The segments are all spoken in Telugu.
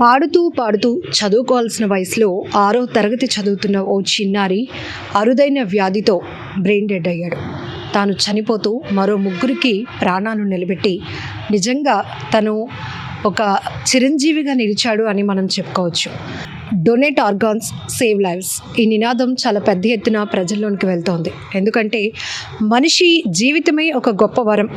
పాడుతూ పాడుతూ చదువుకోవాల్సిన వయసులో ఆరో తరగతి చదువుతున్న ఓ చిన్నారి అరుదైన వ్యాధితో బ్రెయిన్ డెడ్ అయ్యాడు. తాను చనిపోతూ మరో ముగ్గురికి ప్రాణాలు నిలబెట్టి నిజంగా తను ఒక చిరంజీవిగా నిలిచాడు అని మనం చెప్పుకోవచ్చు. Donate organs save lives. ఈ నినాదం చాలా పెద్ద ఎత్తున ప్రజల్లోనికి వెళ్తోంది. ఎందుకంటే మనిషి జీవితమే ఒక గొప్ప వరం.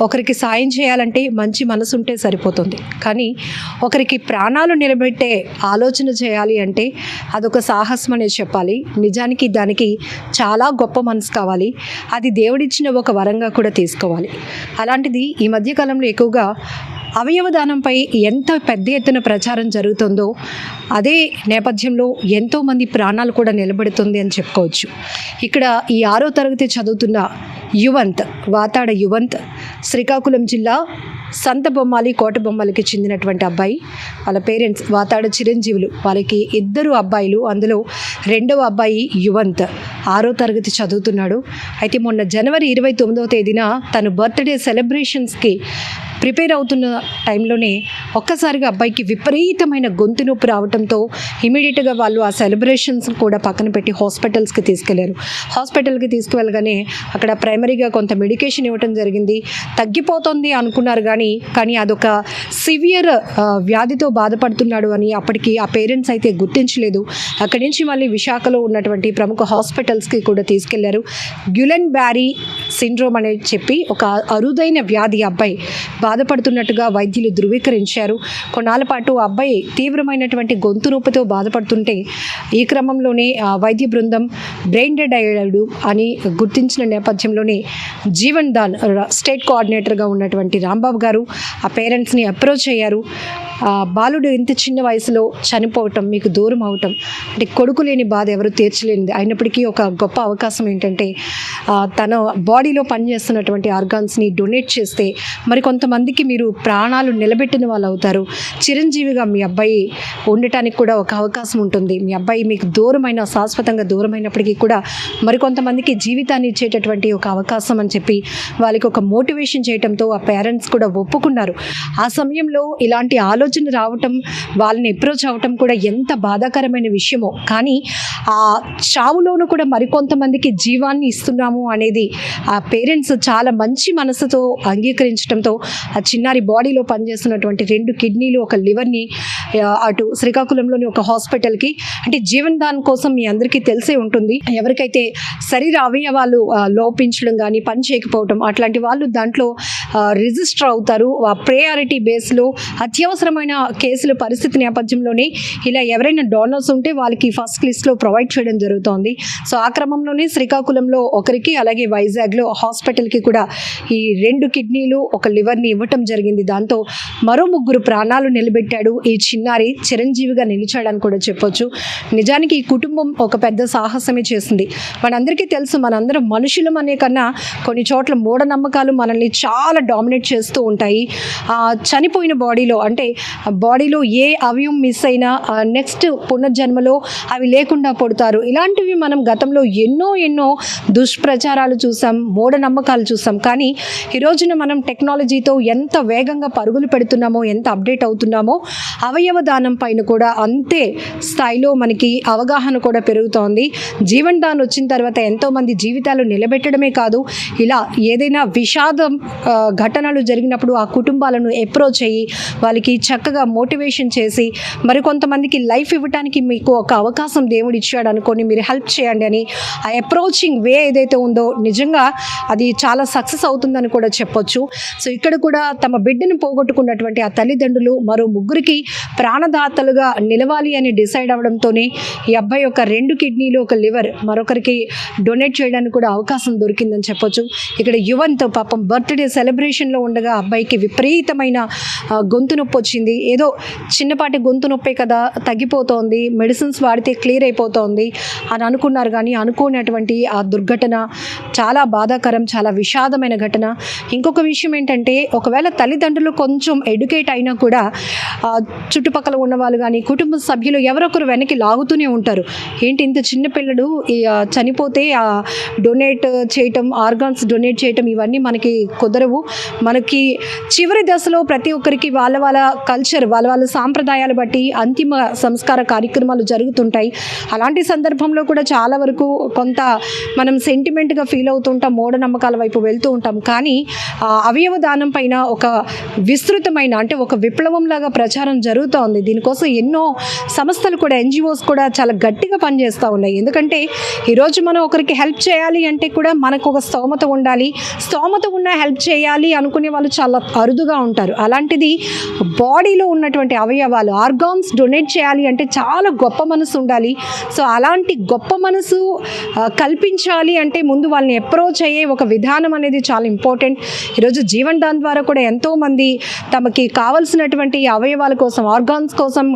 ఒకరికి సాయం చేయాలంటే మంచి మనసు ఉంటే సరిపోతుంది. కానీ ఒకరికి ప్రాణాలు నిలబెట్టే ఆలోచన చేయాలి అంటే అదొక సాహసం అనేది చెప్పాలి. నిజానికి దానికి చాలా గొప్ప మనసు కావాలి. అది దేవుడిచ్చిన ఒక వరంగా కూడా తీసుకోవాలి. అలాంటిది ఈ మధ్యకాలంలో ఎక్కువగా అవయవ దానంపై ఎంత పెద్ద ఎత్తున ప్రచారం జరుగుతుందో అదే నేపథ్యంలో ఎంతోమంది ప్రాణాలు కూడా నిలబడుతుంది అని చెప్పుకోవచ్చు. ఇక్కడ ఈ ఆరో తరగతి చదువుతున్న యువంత్ వాతాడ యువంత్ శ్రీకాకుళం జిల్లా సంత బొమ్మాలి కోట బొమ్మలకి చెందినటువంటి అబ్బాయి. వాళ్ళ పేరెంట్స్ వాతాడ చిరంజీవులు. వాళ్ళకి ఇద్దరు అబ్బాయిలు. అందులో రెండవ అబ్బాయి యువంత్. ఆరో తరగతి చదువుతున్నాడు. అయితే మొన్న జనవరి ఇరవై తొమ్మిదవ తేదీన తను బర్త్డే సెలబ్రేషన్స్కి ప్రిపేర్ అవుతున్న టైంలోనే ఒక్కసారిగా అబ్బాయికి విపరీతమైన గొంతు నొప్పి రావడంతో ఇమీడియట్గా వాళ్ళు ఆ సెలబ్రేషన్స్ కూడా పక్కన పెట్టి హాస్పిటల్స్కి తీసుకెళ్ళారు. హాస్పిటల్కి తీసుకువెళ్ళగానే అక్కడ ప్రైమరీగా కొంత మెడికేషన్ ఇవ్వటం జరిగింది. తగ్గిపోతుంది అనుకున్నారు కానీ కానీ అదొక సివియర్ వ్యాధితో బాధపడుతున్నాడు అని అప్పటికి ఆ పేరెంట్స్ అయితే గుర్తించలేదు. అక్కడి నుంచి మళ్ళీ విశాఖలో ఉన్నటువంటి ప్రముఖ హాస్పిటల్స్కి కూడా తీసుకెళ్ళారు. గ్యులెన్ బ్యారీ సిండ్రోమ్ అనే చెప్పి ఒక అరుదైన వ్యాధి అబ్బాయి బాధపడుతున్నట్టుగా వైద్యులు ధృవీకరించారు. కొన్నాళ్ళ పాటు ఆ అబ్బాయి తీవ్రమైనటువంటి గొంతు నొప్పితో బాధపడుతుంటే ఈ క్రమంలోనే వైద్య బృందం బ్రెయిన్ డెడ్ అయ్యాడు అని గుర్తించిన నేపథ్యంలోనే జీవన్ దాన్ స్టేట్ కోఆర్డినేటర్గా ఉన్నటువంటి రాంబాబు గారు ఆ పేరెంట్స్ని అప్రోచ్ అయ్యారు. బాలుడు ఇంత చిన్న వయసులో చనిపోవటం మీకు దూరం అవటం అంటే కొడుకు లేని బాధ ఎవరు తీర్చలేనిది అయినప్పటికీ ఒక గొప్ప అవకాశం ఏంటంటే తన బాడీ బాడీలో పనిచేస్తున్నటువంటి ఆర్గాన్స్ని డొనేట్ చేస్తే మరి కొంతమందికి మీరు ప్రాణాలు నిలబెట్టిన వాళ్ళు అవుతారు. చిరంజీవిగా మీ అబ్బాయి ఉండటానికి కూడా ఒక అవకాశం ఉంటుంది. మీ అబ్బాయి మీకు దూరమైన శాశ్వతంగా దూరమైనప్పటికీ కూడా మరికొంతమందికి జీవితాన్ని ఇచ్చేటటువంటి ఒక అవకాశం అని చెప్పి వాళ్ళకి ఒక మోటివేషన్ చేయడంతో ఆ పేరెంట్స్ కూడా ఒప్పుకున్నారు. ఆ సమయంలో ఇలాంటి ఆలోచన రావటం వాళ్ళని అప్రోచ్ అవ్వటం కూడా ఎంత బాధాకరమైన విషయమో. కానీ ఆ చావులోనూ కూడా మరికొంతమందికి జీవాన్ని ఇస్తున్నాము అనేది ఆ ఆ పేరెంట్స్ చాలా మంచి మనసుతో అంగీకరించడంతో ఆ చిన్నారి బాడీలో పనిచేస్తున్నటువంటి రెండు కిడ్నీలు ఒక లివర్ని అటు శ్రీకాకుళంలోని ఒక హాస్పిటల్కి. అంటే జీవన్ దాన్ కోసం మీ అందరికీ తెలిసే ఉంటుంది. ఎవరికైతే శరీర అవయవాలు లోపించడం కానీ పని చేయకపోవటం అట్లాంటి వాళ్ళు దాంట్లో రిజిస్టర్ అవుతారు. ప్రయారిటీ బేస్లో అత్యవసరమైన కేసుల పరిస్థితి నేపథ్యంలోనే ఇలా ఎవరైనా డోనర్స్ ఉంటే వాళ్ళకి ఫస్ట్ లిస్ట్లో ప్రొవైడ్ చేయడం జరుగుతోంది. సో ఆ క్రమంలోనే శ్రీకాకుళంలో ఒకరికి అలాగే వైజాగ్లో హాస్పిటల్కి కూడా ఈ రెండు కిడ్నీలు ఒక లివర్ని ఇవ్వటం జరిగింది. దాంతో మరో ముగ్గురు ప్రాణాలు నిలబెట్టాడు ఈ చిన్నారి చిరంజీవిగా నిలిచాడని కూడా చెప్పొచ్చు. నిజానికి ఈ కుటుంబం ఒక పెద్ద సాహసమే చేసింది. మనందరికీ తెలుసు మనందరం మనుషులం అనే కన్నా కొన్ని చోట్ల మూఢనమ్మకాలు మనల్ని చాలా డామినేట్ చేస్తూ ఉంటాయి. చనిపోయిన బాడీలో అంటే బాడీలో ఏ అవయం మిస్ అయినా నెక్స్ట్ పునర్జన్మలో అవి లేకుండా పడతారు. ఇలాంటివి మనం గతంలో ఎన్నో ఎన్నో దుష్ప్రచారాలు చూసాం మూఢనమ్మకాలు చూసాం. కానీ ఈ రోజున మనం టెక్నాలజీతో ఎంత వేగంగా పరుగులు పెడుతున్నామో ఎంత అప్డేట్ అవుతున్నామో అవయవ దానం పైన కూడా అంతే స్థాయిలో మనకి అవగాహన కూడా పెరుగుతోంది. జీవన్ దాన్ వచ్చిన తర్వాత ఎంతోమంది జీవితాలు నిలబెట్టడమే కాదు ఇలా ఏదైనా విషాదం ఘటనలు జరిగినప్పుడు ఆ కుటుంబాలను అప్రోచ్ అయ్యి వాళ్ళకి చక్కగా మోటివేషన్ చేసి మరికొంతమందికి లైఫ్ ఇవ్వడానికి మీకు ఒక అవకాశం దేవుడు ఇచ్చాడు అనుకోని మీరు హెల్ప్ చేయండి అని ఆ అప్రోచింగ్ వే ఏదైతే ఉందో నిజంగా అది చాలా సక్సెస్ అవుతుందని కూడా చెప్పొచ్చు. సో ఇక్కడ కూడా తమ బిడ్డను పోగొట్టుకున్నటువంటి ఆ తల్లిదండ్రులు మరో ముగ్గురికి ప్రాణదాతలుగా నిలవాలి అని డిసైడ్ అవడంతోనే ఈ అబ్బాయి యొక్క రెండు కిడ్నీలు ఒక లివర్ మరొకరికి డొనేట్ చేయడానికి కూడా అవకాశం దొరికిందని చెప్పొచ్చు. ఇక్కడ యువన్తో పాపం బర్త్డే సెలబ్రేషన్లో ఉండగా అబ్బాయికి విపరీతమైన గొంతు నొప్పి వచ్చింది. ఏదో చిన్నపాటి గొంతు నొప్పే కదా తగ్గిపోతోంది మెడిసిన్స్ వాడితే క్లియర్ అయిపోతోంది అని అనుకున్నారు. కానీ అనుకున్నటువంటి ఆ దుర్ఘటన చాలా బాధాకరం చాలా విషాదమైన ఘటన. ఇంకొక విషయం ఏంటంటే ఒకవేళ తల్లిదండ్రులు కొంచెం ఎడ్యుకేట్ అయినా కూడా చుట్టూ చుట్టుపక్కల ఉన్న వాళ్ళు కానీ కుటుంబ సభ్యులు ఎవరొకరు వెనక్కి లాగుతూనే ఉంటారు. ఏంటి ఇంత చిన్న పిల్లడు చనిపోతే డొనేట్ చేయటం ఆర్గాన్స్ డొనేట్ చేయటం ఇవన్నీ మనకి కుదరవు. మనకి చివరి దశలో ప్రతి ఒక్కరికి వాళ్ళ వాళ్ళ కల్చర్ వాళ్ళ వాళ్ళ సాంప్రదాయాలు బట్టి అంతిమ సంస్కార కార్యక్రమాలు జరుగుతుంటాయి. అలాంటి సందర్భంలో కూడా చాలా వరకు కొంత మనం సెంటిమెంట్గా ఫీల్ అవుతుంటాం మూఢనమ్మకాల వైపు వెళ్తూ ఉంటాం. కానీ ఆ, అవయవ దానం పైన ఒక విస్తృతమైన అంటే ఒక విప్లవం లాగా జరుగుతూ ఉంది దీనికోసం ఎన్నో సంస్థలు కూడా ఎన్జిఓస్ కూడా చాలా గట్టిగా పనిచేస్తూ ఉన్నాయి. ఎందుకంటే ఈరోజు మనం ఒకరికి హెల్ప్ చేయాలి అంటే కూడా మనకు ఒక స్తోమత ఉండాలి. స్తోమత ఉన్న హెల్ప్ చేయాలి అనుకునే వాళ్ళు చాలా అరుదుగా ఉంటారు. అలాంటిది బాడీలో ఉన్నటువంటి అవయవాలు ఆర్గాన్స్ డొనేట్ చేయాలి అంటే చాలా గొప్ప మనసు ఉండాలి. సో అలాంటి గొప్ప మనసు కల్పించాలి అంటే ముందు వాళ్ళని అప్రోచ్ అయ్యే ఒక విధానం అనేది చాలా ఇంపార్టెంట్ ఈరోజు జీవన్ దాన్ ద్వారా కూడా ఎంతోమంది తమకి కావలసినటువంటి అవయవాల కోసం ఆర్గాన్స్ కోసం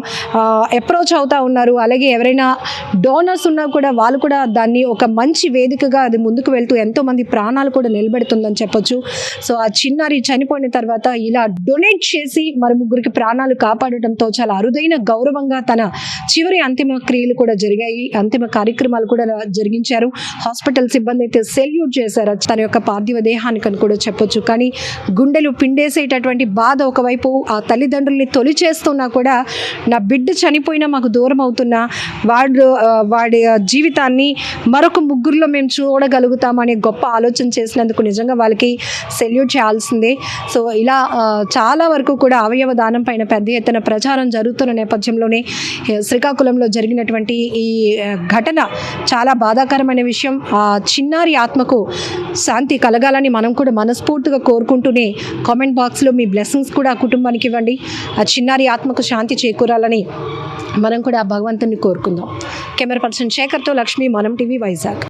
అప్రోచ్ అవుతూ ఉన్నారు. అలాగే ఎవరైనా డోనర్స్ ఉన్నా కూడా వాళ్ళు కూడా దాన్ని ఒక మంచి వేదికగా అది ముందుకు వెళ్తూ ఎంతోమంది ప్రాణాలు కూడా నిలబెడుతుందని చెప్పొచ్చు. సో ఆ చిన్నారి చనిపోయిన తర్వాత ఇలా డొనేట్ చేసి మరి ముగ్గురికి ప్రాణాలు కాపాడటంతో చాలా అరుదైన గౌరవంగా తన చివరి అంతిమ క్రియలు కూడా జరిగాయి. అంతిమ కార్యక్రమాలు కూడా జరిగించారు. హాస్పిటల్ సిబ్బంది అయితే సెల్యూట్ చేశారు. తన యొక్క పార్థివ దేహానికని అని కూడా చెప్పొచ్చు. కానీ గుండెలు పిండేసేటటువంటి బాధ ఒకవైపు ఆ తల్లిదండ్రుల్ని తొలి చేస్తున్న కూడా నా బిడ్డ చనిపోయినా మాకు దూరం అవుతున్నా వాడు వాడి జీవితాన్ని మరొక ముగ్గురులో మేము చూడగలుగుతామనే గొప్ప ఆలోచన చేసినందుకు నిజంగా వాళ్ళకి సెల్యూట్ చేయాల్సిందే. సో ఇలా చాలా వరకు కూడా అవయవ దానం పైన పెద్ద ఎత్తున ప్రచారం జరుగుతున్న నేపథ్యంలోనే శ్రీకాకుళంలో జరిగినటువంటి ఈ ఘటన చాలా బాధాకరమైన విషయం. చిన్నారి ఆత్మకు శాంతి కలగాలని మనం కూడా మనస్ఫూర్తిగా కోరుకుంటూనే కామెంట్ బాక్స్లో మీ బ్లెస్సింగ్స్ కూడా ఆ కుటుంబానికి ఇవ్వండి. ఆ చిన్నారి ఆత్మకు శాంతి చేకూరాలని మనం కూడా ఆ భగవంతుని కోరుకుందాం. కెమెరా పర్సన్ శేఖర్తో లక్ష్మి మనం టీవీ వైజాగ్.